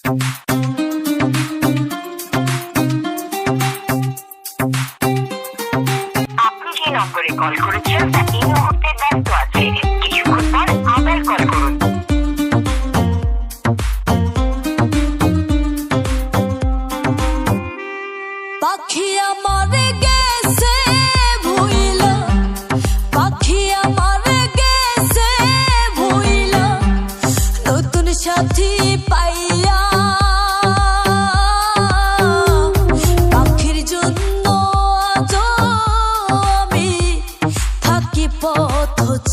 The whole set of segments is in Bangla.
আপনি পাখি আমার গেছে ভুইলা পাখি আমার গেছে ভুইলা। নতুন সাথী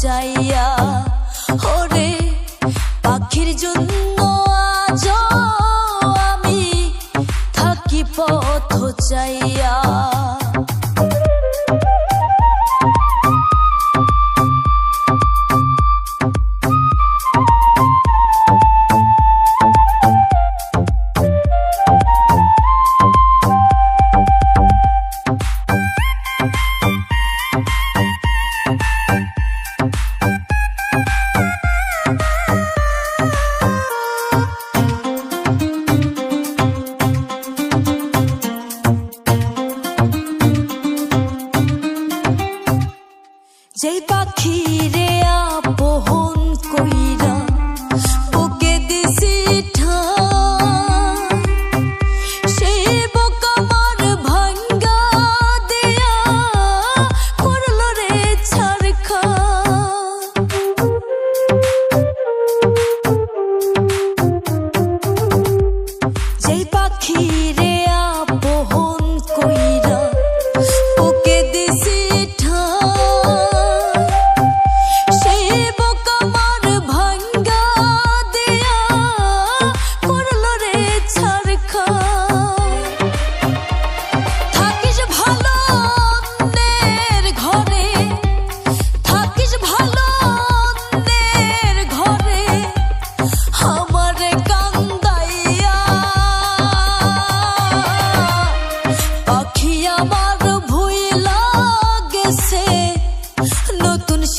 চাইয়া হরে পাখির জন্য আজ আমি থাকি পথ চাইয়া। যেই পাখি রে আপহন কইরা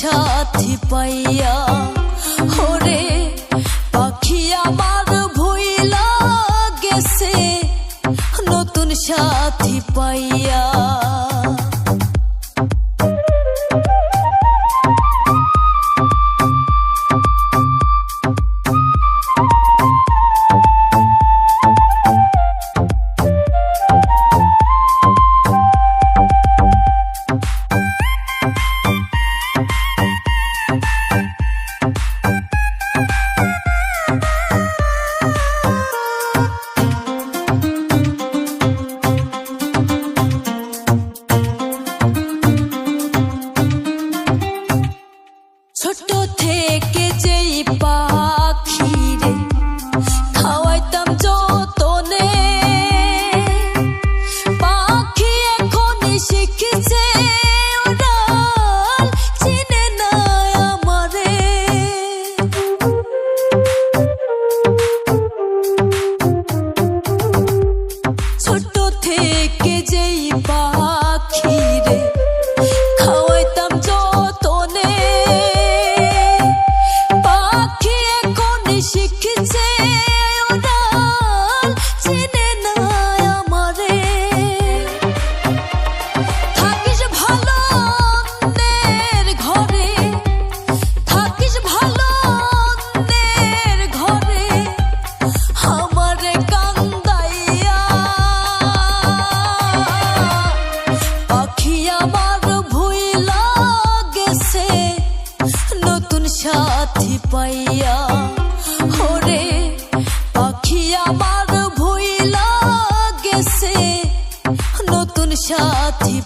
সাথী পাইয়া হরে পাখি আমার ভুইলা গেছে নতুন সাথী পাইয়া। যতনে পাখি এখন শিখেছে ছোট থেকে যেই পাখি সাথী পাইয়া পাখি আমার ভুইলা গেছে নতুন সাথী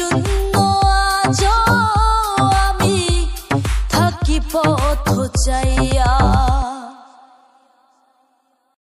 জন্য আজ আমি থাকি পথ চাইয়া